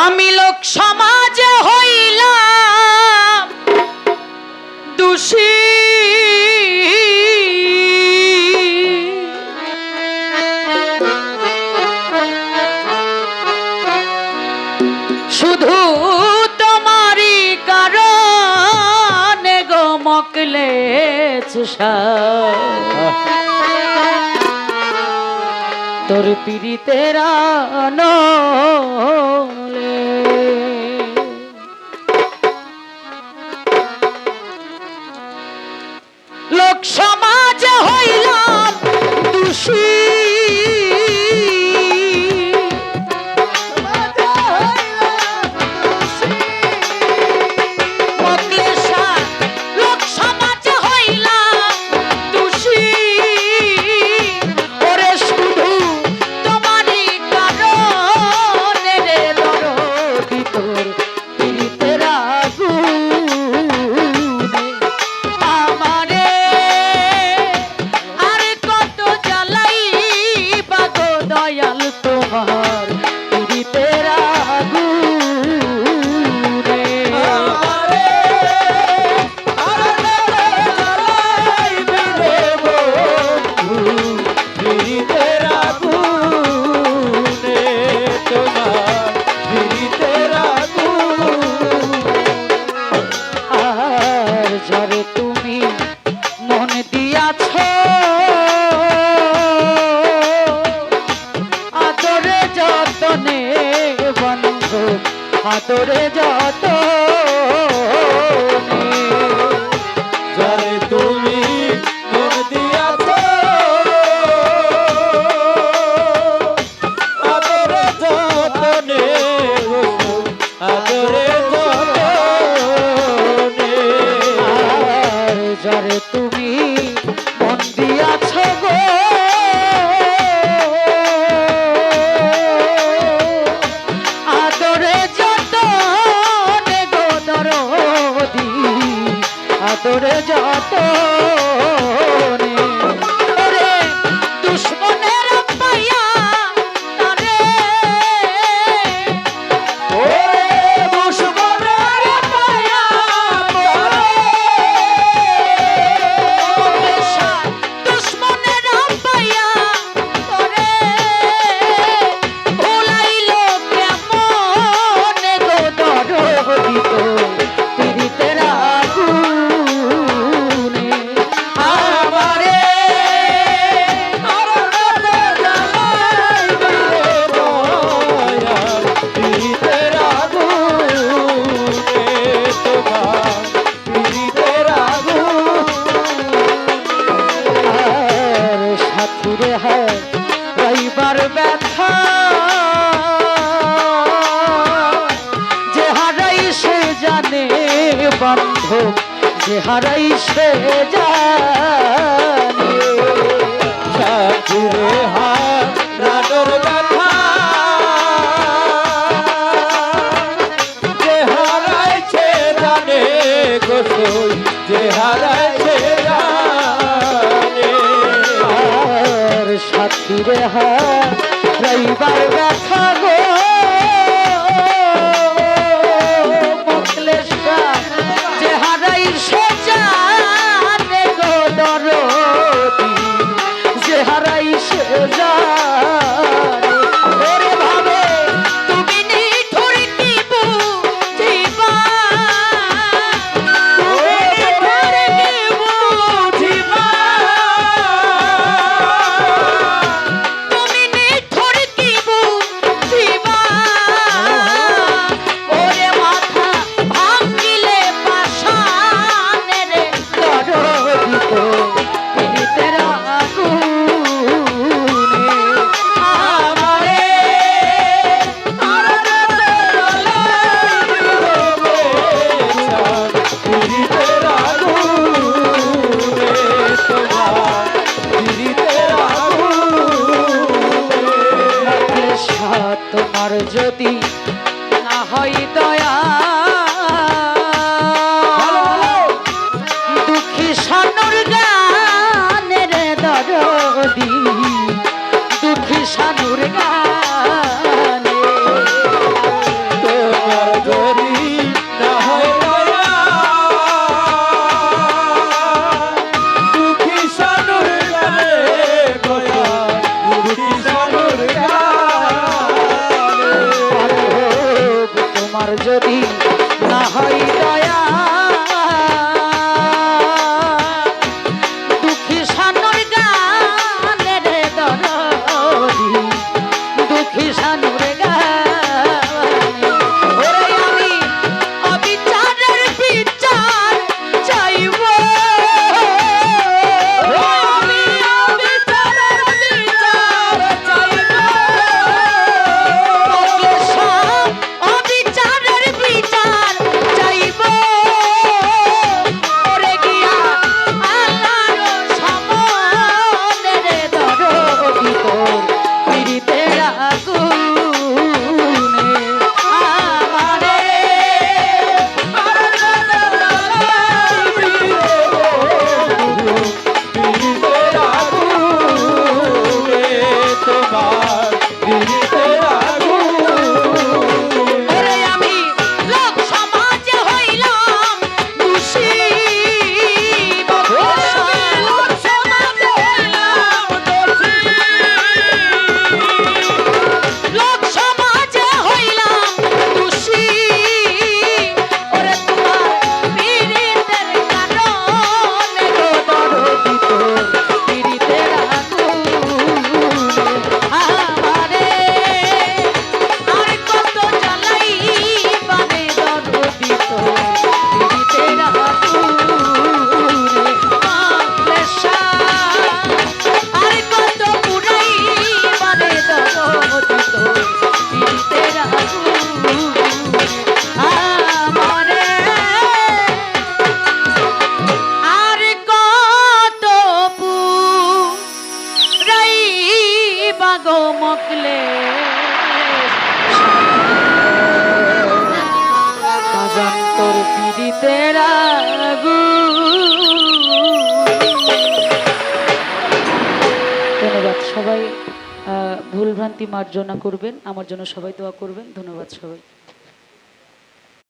আমি লোক সমাজে হইলাম দোষী। শুধু তোমারই কারণে গো মকলেছ তোর পীড়িতের নলে দোষী আদরে যত যারে তুমি আদরে যতনে আদরে যতনে। যারে তুমি মন দিয়াছ যত বান্ধব যে হারাই সে জানে। যে হারাইছে জানে আর সাথীরে হয় রইবার ব্যথা তোমার যদি না হয় দয়া। দুঃখী সানুর গানের দরদি। দুঃখী সানুর গানে যদি ধন্যবাদ সবাই। ভুলভ্রান্তি মার্জনা করবেন। আমার জন্য সবাই দোয়া করবেন। ধন্যবাদ সবাই